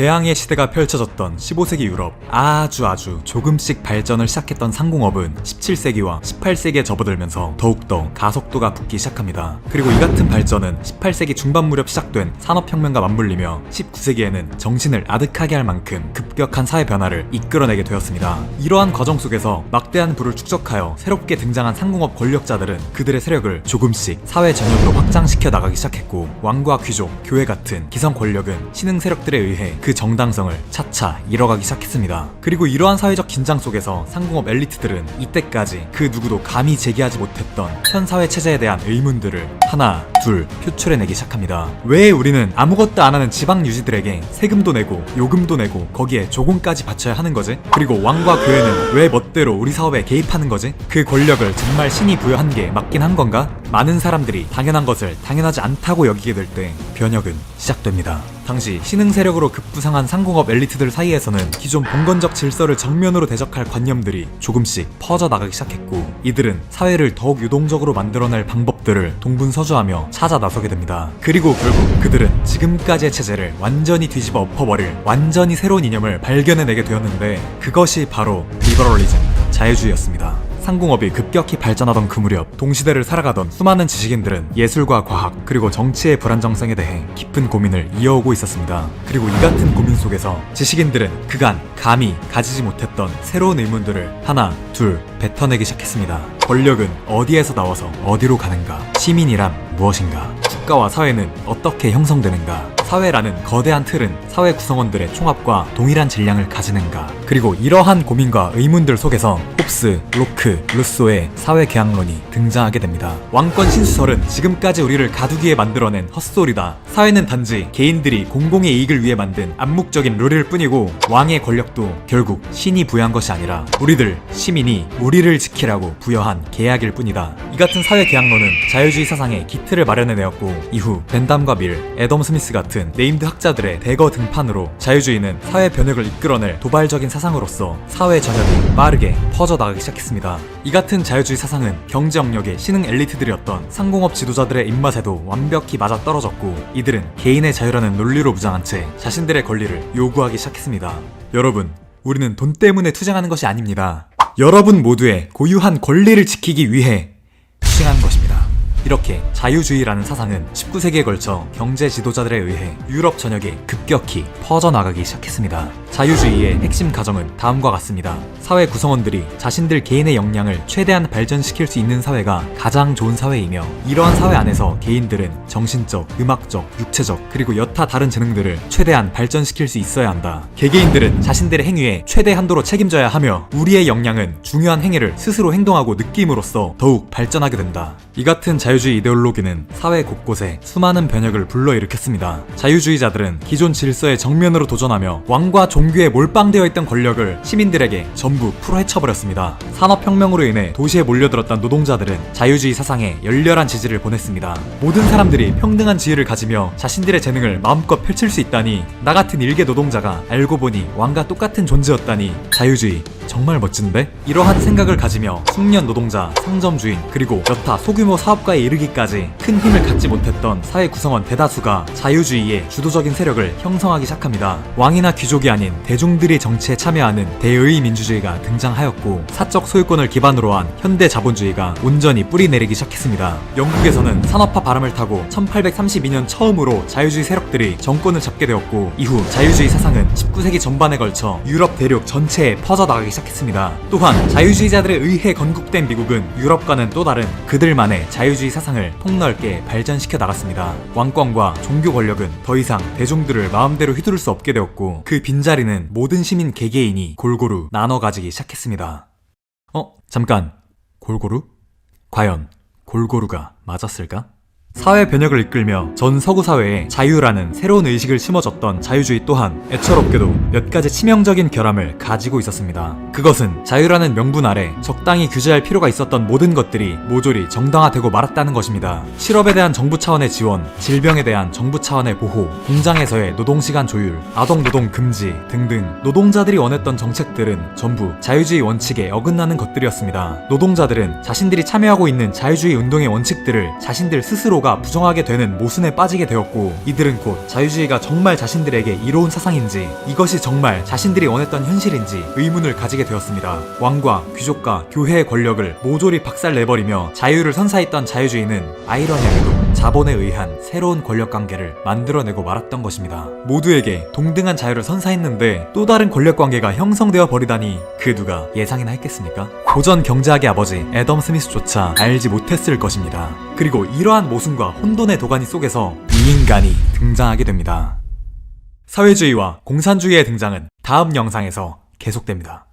대항해 시대가 펼쳐졌던 15세기 유럽 아주 아주 조금씩 발전을 시작했던 상공업은 17세기와 18세기에 접어들면서 더욱더 가속도가 붙기 시작합니다. 그리고 이 같은 발전은 18세기 중반 무렵 시작된 산업혁명과 맞물리며 19세기에는 정신을 아득하게 할 만큼 급격한 사회 변화를 이끌어내게 되었습니다. 이러한 과정 속에서 막대한 부를 축적하여 새롭게 등장한 상공업 권력자들은 그들의 세력을 조금씩 사회 전역으로 확장시켜 나가기 시작했고 왕과 귀족, 교회 같은 기성 권력은 신흥 세력들에 의해 그 정당성을 차차 잃어가기 시작했습니다. 그리고 이러한 사회적 긴장 속에서 상공업 엘리트들은 이때까지 그 누구도 감히 제기하지 못했던 현 사회 체제에 대한 의문들을 하나, 둘 표출해내기 시작합니다. 왜 우리는 아무것도 안 하는 지방 유지들에게 세금도 내고 요금도 내고 거기에 조공까지 바쳐야 하는 거지? 그리고 왕과 교회는 왜 멋대로 우리 사업에 개입하는 거지? 그 권력을 정말 신이 부여한 게 맞긴 한 건가? 많은 사람들이 당연한 것을 당연하지 않다고 여기게 될 때 변혁은 시작됩니다. 당시 신흥 세력으로 급부상한 상공업 엘리트들 사이에서는 기존 봉건적 질서를 정면으로 대적할 관념들이 조금씩 퍼져 나가기 시작했고 이들은 사회를 더욱 유동적으로 만들어낼 방법들을 동분서주하며 찾아 나서게 됩니다. 그리고 결국 그들은 지금까지의 체제를 완전히 뒤집어 엎어버릴 완전히 새로운 이념을 발견해내게 되었는데 그것이 바로 리버럴리즘, 자유주의였습니다. 상공업이 급격히 발전하던 그 무렵 동시대를 살아가던 수많은 지식인들은 예술과 과학 그리고 정치의 불안정성에 대해 깊은 고민을 이어오고 있었습니다. 그리고 이 같은 고민 속에서 지식인들은 그간 감히 가지지 못했던 새로운 의문들을 하나, 둘 뱉어내기 시작했습니다. 권력은 어디에서 나와서 어디로 가는가? 시민이란 무엇인가? 국가와 사회는 어떻게 형성되는가? 사회라는 거대한 틀은 사회 구성원들의 총합과 동일한 질량을 가지는가? 그리고 이러한 고민과 의문들 속에서 홉스, 로크, 루소의 사회 계약론이 등장하게 됩니다. 왕권 신수설은 지금까지 우리를 가두기에 만들어낸 헛소리다. 사회는 단지 개인들이 공공의 이익을 위해 만든 암묵적인 룰일 뿐이고 왕의 권력도 결국 신이 부여한 것이 아니라 우리들 시민이 우리를 지키라고 부여한 계약일 뿐이다. 이 같은 사회 계약론은 자유주의 사상의 기틀을 마련해내었고 이후 벤담과 밀, 애덤 스미스 같은 네임드 학자들의 대거 등판으로 자유주의는 사회 변혁을 이끌어낼 도발적인 사상으로서 사회 전역이 빠르게 퍼져나가기 시작했습니다. 이 같은 자유주의 사상은 경제 영역의 신흥 엘리트들이었던 상공업 지도자들의 입맛에도 완벽히 맞아떨어졌고 이들은 개인의 자유라는 논리로 무장한 채 자신들의 권리를 요구하기 시작했습니다. 여러분, 우리는 돈 때문에 투쟁하는 것이 아닙니다. 여러분 모두의 고유한 권리를 지키기 위해 투쟁한 것입니다. 이렇게 자유주의라는 사상은 19세기에 걸쳐 경제 지도자들에 의해 유럽 전역에 급격히 퍼져나가기 시작했습니다. 자유주의의 핵심 가정은 다음과 같습니다. 사회 구성원들이 자신들 개인의 역량을 최대한 발전시킬 수 있는 사회가 가장 좋은 사회이며 이러한 사회 안에서 개인들은 정신적, 음악적, 육체적 그리고 여타 다른 재능들을 최대한 발전시킬 수 있어야 한다. 개개인들은 자신들의 행위에 최대 한도로 책임져야 하며 우리의 역량은 중요한 행위를 스스로 행동하고 느낌으로써 더욱 발전하게 된다. 이 같은 자유주의 이데올로기는 사회 곳곳에 수많은 변혁을 불러일으켰습니다. 자유주의자들은 기존 질서의 정면으로 도전하며 왕과 종 교에 몰빵되어 있던 권력을 시민들에게 전부 풀어헤쳐버렸습니다. 산업혁명으로 인해 도시에 몰려들었던 노동자들은 자유주의 사상에 열렬한 지지를 보냈습니다. 모든 사람들이 평등한 지위를 가지며 자신들의 재능을 마음껏 펼칠 수 있다니 나 같은 일개 노동자가 알고 보니 왕과 똑같은 존재였다니 자유주의 정말 멋진데? 이러한 생각을 가지며 숙련 노동자, 상점 주인, 그리고 여타 소규모 사업가에 이르기까지 큰 힘을 갖지 못했던 사회 구성원 대다수가 자유주의의 주도적인 세력을 형성하기 시작합니다. 왕이나 귀족이 아닌 대중들이 정치에 참여하는 대의 민주주의가 등장하였고 사적 소유권을 기반으로 한 현대 자본주의가 온전히 뿌리 내리기 시작했습니다. 영국에서는 산업화 바람을 타고 1832년 처음으로 자유주의 세력들이 정권을 잡게 되었고 이후 자유주의 사상은 19세기 전반에 걸쳐 유럽 대륙 전체에 퍼져나가기 시작 했습니다. 또한 자유주의자들에 의해 건국된 미국은 유럽과는 또 다른 그들만의 자유주의 사상을 폭넓게 발전시켜 나갔습니다. 왕권과 종교 권력은 더 이상 대중들을 마음대로 휘두를 수 없게 되었고 그 빈자리는 모든 시민 개개인이 골고루 나눠 가지기 시작했습니다. 어, 잠깐. 골고루? 과연 골고루가 맞았을까? 사회 변혁을 이끌며 전 서구 사회에 자유라는 새로운 의식을 심어줬던 자유주의 또한 애처롭게도 몇 가지 치명적인 결함을 가지고 있었습니다. 그것은 자유라는 명분 아래 적당히 규제할 필요가 있었던 모든 것들이 모조리 정당화되고 말았다는 것입니다. 실업에 대한 정부 차원의 지원, 질병에 대한 정부 차원의 보호, 공장에서의 노동시간 조율, 아동 노동 금지 등등 노동자들이 원했던 정책들은 전부 자유주의 원칙에 어긋나는 것들이었습니다. 노동자들은 자신들이 참여하고 있는 자유주의 운동의 원칙들을 자신들 스스로가 서로가 부정하게 되는 모순에 빠지게 되었고 이들은 곧 자유주의가 정말 자신들에게 이로운 사상인지 이것이 정말 자신들이 원했던 현실인지 의문을 가지게 되었습니다. 왕과 귀족과 교회의 권력을 모조리 박살내버리며 자유를 선사했던 자유주의는 아이러니하게도 자본에 의한 새로운 권력 관계를 만들어내고 말았던 것입니다. 모두에게 동등한 자유를 선사했는데 또 다른 권력 관계가 형성되어 버리다니 그 누가 예상이나 했겠습니까? 고전 경제학의 아버지 애덤 스미스조차 알지 못했을 것입니다. 그리고 이러한 모순과 혼돈의 도가니 속에서 이 인간이 등장하게 됩니다. 사회주의와 공산주의의 등장은 다음 영상에서 계속됩니다.